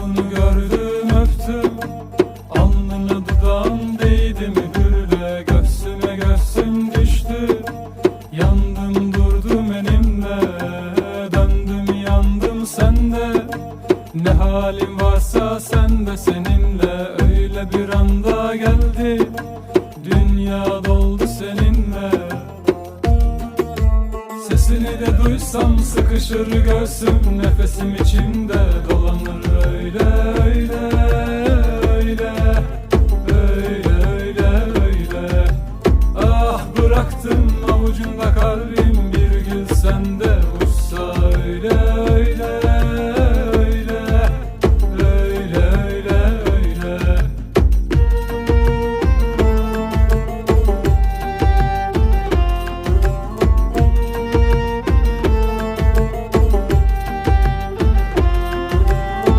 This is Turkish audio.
Ruhunu gördüm öptüm. Alnına dudağım değdi mühürle Göğsüme göğsüm düştü. Yandım durdum elimle. Döndüm yandım sende. Ne halim varsa sende seninle Öyle bir anda geldi. Dünya doldu seninle. Sesini de duysam sıkışır göğsüm Nefesim içimde dolanır Bıraktım avucunda kalbim bir gül sende.